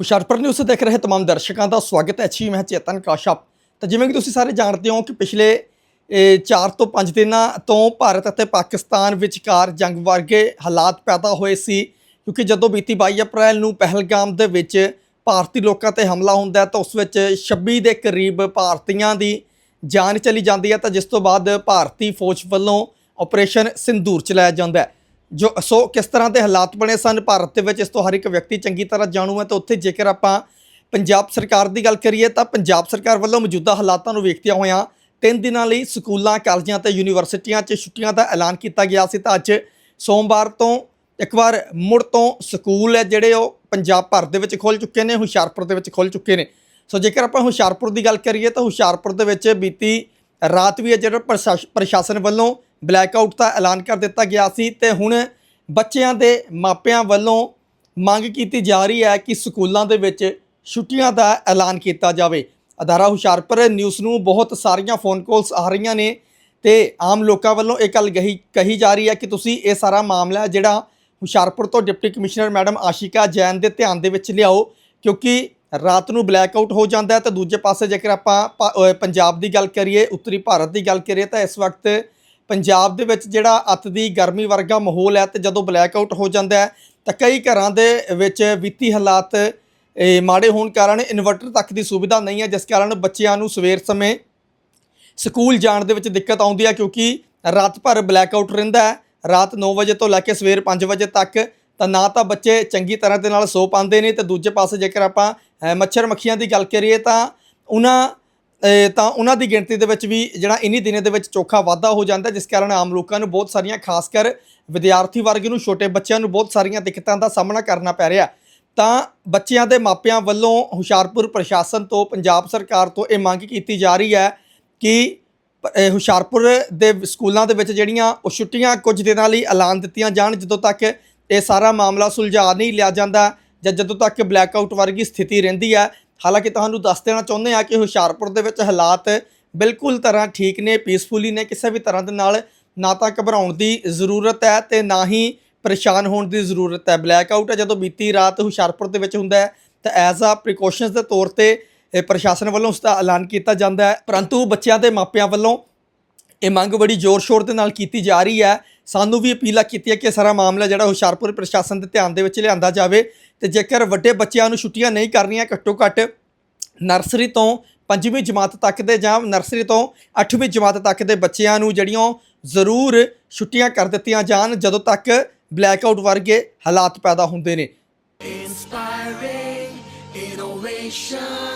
Hoshiarpur news ਦੇਖ ਰਹੇ तमाम ਦਰਸ਼ਕਾਂ ਦਾ ਸਵਾਗਤ ਹੈ ਜੀ ਮੈਂ ਚੇਤਨ ਕਾਸ਼ਪ ਤਾਂ ਜਿਵੇਂ ਕਿ ਤੁਸੀਂ ਸਾਰੇ ਜਾਣਦੇ ਹੋ ਕਿ ਪਿਛਲੇ 4 ਤੋਂ 5 ਦਿਨਾਂ ਤੋਂ ਭਾਰਤ ਅਤੇ ਪਾਕਿਸਤਾਨ ਵਿਚਕਾਰ ਜੰਗ ਵਰਗੇ ਹਾਲਾਤ ਪੈਦਾ ਹੋਏ ਸੀ ਕਿਉਂਕਿ ਜਦੋਂ ਬੀਤੀ 22 ਅਪ੍ਰੈਲ ਨੂੰ ਪਹਿਲਗਾਮ ਦੇ ਵਿੱਚ ਭਾਰਤੀ ਲੋਕਾਂ ਤੇ ਹਮਲਾ ਹੁੰਦਾ ਹੈ ਤਾਂ ਉਸ ਵਿੱਚ 26 ਦੇ ਕਰੀਬ ਭਾਰਤੀਆਂ ਦੀ ਜਾਨ ਚਲੀ ਜਾਂਦੀ ਹੈ ਤਾਂ ਜਿਸ ਤੋਂ ਬਾਅਦ ਭਾਰਤੀ ਫੌਜ ਵੱਲੋਂ ਆਪਰੇਸ਼ਨ ਸਿੰਦੂਰ ਚਲਾਇਆ ਜਾਂਦਾ ਹੈ ਜੋ ਸੋ ਕਿਸ ਤਰ੍ਹਾਂ ਦੇ ਹਾਲਾਤ ਬਣੇ ਸਨ, ਭਾਰਤ ਦੇ ਵਿੱਚ ਇਸ ਤੋਂ ਹਰ ਇੱਕ ਵਿਅਕਤੀ ਚੰਗੀ ਤਰ੍ਹਾਂ ਜਾਣੂ ਹੈ, ਤਾਂ ਉੱਥੇ ਜੇਕਰ ਆਪਾਂ ਪੰਜਾਬ ਸਰਕਾਰ ਦੀ ਗੱਲ ਕਰੀਏ, ਤਾਂ ਪੰਜਾਬ ਸਰਕਾਰ ਵੱਲੋਂ ਮੌਜੂਦਾ ਹਾਲਾਤਾਂ ਨੂੰ ਵੇਖਦਿਆਂ ਹੋਇਆਂ ਤਿੰਨ ਦਿਨਾਂ ਲਈ ਸਕੂਲਾਂ, ਕਾਲਜਾਂ ਤੇ ਯੂਨੀਵਰਸਿਟੀਆਂ 'ਚ ਛੁੱਟੀਆਂ ਦਾ ਐਲਾਨ ਕੀਤਾ ਗਿਆ ਸੀ। ਤਾਂ ਅੱਜ ਸੋਮਵਾਰ ਤੋਂ ਇੱਕ ਵਾਰ ਮੁੜ ਤੋਂ ਸਕੂਲ ਹੈ ਜਿਹੜੇ ਉਹ ਪੰਜਾਬ ਭਰ ਦੇ ਵਿੱਚ ਖੁੱਲ ਚੁੱਕੇ ਨੇ, ਹੁਸ਼ਿਆਰਪੁਰ ਦੇ ਵਿੱਚ ਖੁੱਲ ਚੁੱਕੇ ਨੇ। ਸੋ ਜੇਕਰ ਆਪਾਂ ਹੁਸ਼ਿਆਰਪੁਰ ਦੀ ਗੱਲ ਕਰੀਏ, ਤਾਂ ਹੁਸ਼ਿਆਰਪੁਰ ਦੇ ਵਿੱਚ ਬੀਤੀ ਰਾਤ ਵੀ ਹੈ, ਜਿਹੜਾ ਪ੍ਰਸ਼ਾਸ- ਪ੍ਰਸ਼ਾਸਨ ਵੱਲੋਂ ਬਲੈਕ ਆਊਟ ਦਾ ਐਲਾਨ ਕਰ ਦਿੱਤਾ ਗਿਆ ਸੀ ਤੇ ਹੁਣ ਬੱਚਿਆਂ ਦੇ ਮਾਪਿਆਂ ਵੱਲੋਂ ਮੰਗ ਕੀਤੀ ਜਾ ਰਹੀ ਹੈ ਕਿ ਸਕੂਲਾਂ ਦੇ ਵਿੱਚ ਛੁੱਟੀਆਂ ਦਾ ਐਲਾਨ ਕੀਤਾ ਜਾਵੇ। ਅਦਾਰਾ ਹੁਸ਼ਿਆਰਪੁਰ ਨਿਊਜ਼ ਨੂੰ ਬਹੁਤ ਸਾਰੀਆਂ ਫੋਨ ਕਾਲਸ ਆ ਰਹੀਆਂ ਨੇ ਤੇ ਆਮ ਲੋਕਾਂ ਵੱਲੋਂ ਇਹ ਗੱਲ ਕਹੀ ਕਹੀ ਜਾ ਰਹੀ ਹੈ ਕਿ ਤੁਸੀਂ ਇਹ ਸਾਰਾ ਮਾਮਲਾ ਜਿਹੜਾ ਹੁਸ਼ਿਆਰਪੁਰ ਤੋਂ deputy commissioner madam Ashika Jain ਦੇ ਧਿਆਨ ਦੇ ਵਿੱਚ ਲਿਆਓ, ਕਿਉਂਕਿ ਰਾਤ ਨੂੰ ਬਲੈਕ ਆਊਟ ਹੋ ਜਾਂਦਾ ਹੈ ਤਾਂ ਦੂਜੇ ਪਾਸੇ ਜੇਕਰ ਆਪਾਂ ਪ- ਪੰਜਾਬ ਦੀ ਗੱਲ ਕਰੀਏ, ਉੱਤਰੀ ਭਾਰਤ ਦੀ ਗੱਲ ਕਰੀਏ ਤਾਂ ਇਸ ਵਕਤ ਪੰਜਾਬ ਦੇ ਵਿੱਚ ਜਿਹੜਾ ਅੱਤ ਦੀ ਗਰਮੀ ਵਰਗਾ ਮਾਹੌਲ ਹੈ ਤੇ ਜਦੋਂ ਬਲੈਕ ਆਊਟ ਹੋ ਜਾਂਦਾ ਹੈ, ਤਾਂ ਕਈ ਘਰਾਂ ਦੇ ਵਿੱਚ ਵਿੱਤੀ ਹਾਲਾਤ ਮਾੜੇ ਹੋਣ ਕਾਰਨ ਇਨਵਰਟਰ ਤੱਕ ਦੀ ਸੁਵਿਧਾ ਨਹੀਂ ਹੈ, ਜਿਸ ਕਾਰਨ ਬੱਚਿਆਂ ਨੂੰ ਸਵੇਰ ਸਮੇਂ ਸਕੂਲ ਜਾਣ ਦੇ ਵਿੱਚ ਦਿੱਕਤ ਆਉਂਦੀ ਹੈ, ਕਿਉਂਕਿ ਰਾਤ ਭਰ ਬਲੈਕ ਆਊਟ ਰਹਿੰਦਾ ਹੈ। ਰਾਤ 9 ਵਜੇ ਤੋਂ ਲੈ ਕੇ ਸਵੇਰ 5 ਵਜੇ ਤੱਕ, ਤਾਂ ਨਾ ਤਾਂ ਬੱਚੇ ਚੰਗੀ ਤਰ੍ਹਾਂ ਦੇ ਨਾਲ ਸੋ ਪਾਉਂਦੇ ਨੇ ਤੇ ਦੂਜੇ ਪਾਸੇ ਜੇਕਰ ਆਪਾਂ ਮੱਛਰ ਮੱਖੀਆਂ ਦੀ ਗੱਲ ਕਰੀਏ ਤਾਂ ਉਹਨਾਂ ਤਾਂ ਉਹਨਾਂ ਦੀ ਗਿਣਤੀ ਦੇ ਵਿੱਚ ਵੀ ਜਿਹੜਾ ਇਨੀ ਦਿਨਾਂ ਦੇ ਵਿੱਚ ਚੋਖਾ ਵਾਧਾ ਹੋ ਜਾਂਦਾ, ਜਿਸ ਕਾਰਨ ਆਮ ਲੋਕਾਂ ਨੂੰ ਬਹੁਤ ਸਾਰੀਆਂ, ਖਾਸ ਕਰ ਵਿਦਿਆਰਥੀ ਵਰਗ ਨੂੰ, ਛੋਟੇ ਬੱਚਿਆਂ ਨੂੰ ਬਹੁਤ ਸਾਰੀਆਂ ਦਿੱਕਤਾਂ ਦਾ ਸਾਹਮਣਾ ਕਰਨਾ ਪੈ ਰਿਹਾ। ਤਾਂ ਬੱਚਿਆਂ ਦੇ ਮਾਪਿਆਂ ਵੱਲੋਂ ਹੁਸ਼ਿਆਰਪੁਰ ਪ੍ਰਸ਼ਾਸਨ ਤੋਂ, ਪੰਜਾਬ ਸਰਕਾਰ ਤੋਂ ਇਹ ਮੰਗ ਕੀਤੀ ਜਾ ਰਹੀ ਹੈ ਕਿ ਹੁਸ਼ਿਆਰਪੁਰ ਦੇ ਸਕੂਲਾਂ ਦੇ ਵਿੱਚ ਜਿਹੜੀਆਂ ਉਹ ਛੁੱਟੀਆਂ ਕੁਝ ਦਿਨਾਂ ਲਈ ਐਲਾਨ ਦਿੱਤੀਆਂ ਜਾਣ, ਜਦੋਂ ਤੱਕ ਇਹ ਸਾਰਾ ਮਾਮਲਾ ਸੁਲਝਾ ਨਹੀਂ ਲਿਆ ਜਾਂਦਾ ਜਾਂ ਜਦੋਂ ਤੱਕ ਬਲੈਕ ਆਊਟ ਵਰਗੀ ਸਥਿਤੀ ਰਹਿੰਦੀ ਹੈ ਹਾਲਾਂਕਿ ਤੁਹਾਨੂੰ ਦੱਸ ਦੇਣਾ ਚਾਹੁੰਦੇ ਆ ਕਿ ਹੁਸ਼ਿਆਰਪੁਰ ਦੇ ਵਿੱਚ ਹਾਲਾਤ ਬਿਲਕੁਲ ਤਰ੍ਹਾਂ ਠੀਕ ਨੇ ਪੀਸਫੁਲੀ ਨੇ, ਕਿਸੇ ਵੀ ਤਰ੍ਹਾਂ ਦੇ ਨਾਲ ਨਾ ਤਾਂ ਘਬਰਾਉਣ ਦੀ ਜ਼ਰੂਰਤ ਹੈ ਤੇ ਨਾ ਹੀ ਪਰੇਸ਼ਾਨ ਹੋਣ ਦੀ ਜ਼ਰੂਰਤ ਹੈ। ਬਲੈਕ ਆਊਟ ਹੈ, ਜਦੋਂ ਬੀਤੀ ਰਾਤ ਹੁਸ਼ਿਆਰਪੁਰ ਦੇ ਵਿੱਚ ਹੁੰਦਾ ਹੈ, ਤਾਂ ਐਜ਼ ਆ ਪ੍ਰੀਕਾਸ਼ਨਸ ਦੇ ਤੌਰ ਤੇ ਇਹ ਪ੍ਰਸ਼ਾਸਨ ਵੱਲੋਂ ਉਸ ਦਾ ਐਲਾਨ ਕੀਤਾ ਜਾਂਦਾ ਹੈ। ਪਰੰਤੂ ਬੱਚਿਆਂ ਦੇ ਮਾਪਿਆਂ ਵੱਲੋਂ ਇਹ ਮੰਗ ਬੜੀ ਜ਼ੋਰ-ਸ਼ੋਰ ਦੇ ਨਾਲ ਕੀਤੀ ਜਾ ਰਹੀ ਹੈ ਸਾਨੂੰ ਵੀ ਅਪੀਲਾਂ ਕੀਤੀ ਹੈ ਕਿ ਇਹ ਸਾਰਾ ਮਾਮਲਾ ਜਿਹੜਾ ਹੁਸ਼ਿਆਰਪੁਰ ਪ੍ਰਸ਼ਾਸਨ ਦੇ ਧਿਆਨ ਦੇ ਵਿੱਚ ਲਿਆਂਦਾ ਜਾਵੇ ਤੇ ਜੇਕਰ ਵੱਡੇ ਬੱਚਿਆਂ ਨੂੰ ਛੁੱਟੀਆਂ ਨਹੀਂ ਕਰਨੀਆਂ ਘੱਟੋ ਘੱਟ ਨਰਸਰੀ ਤੋਂ ਪੰਜਵੀਂ ਜਮਾਤ ਤੱਕ ਦੇ ਜਾਂ ਨਰਸਰੀ ਤੋਂ 8ਵੀਂ ਜਮਾਤ ਤੱਕ ਦੇ ਬੱਚਿਆਂ ਨੂੰ ਜਿਹੜੀਆਂ ਜ਼ਰੂਰ ਛੁੱਟੀਆਂ ਕਰ ਦਿੱਤੀਆਂ ਜਾਣ ਜਦੋਂ ਤੱਕ ਬਲੈਕਆਊਟ ਵਰਗੇ ਹਾਲਾਤ ਪੈਦਾ ਹੁੰਦੇ ਨੇ। Inspiring innovation,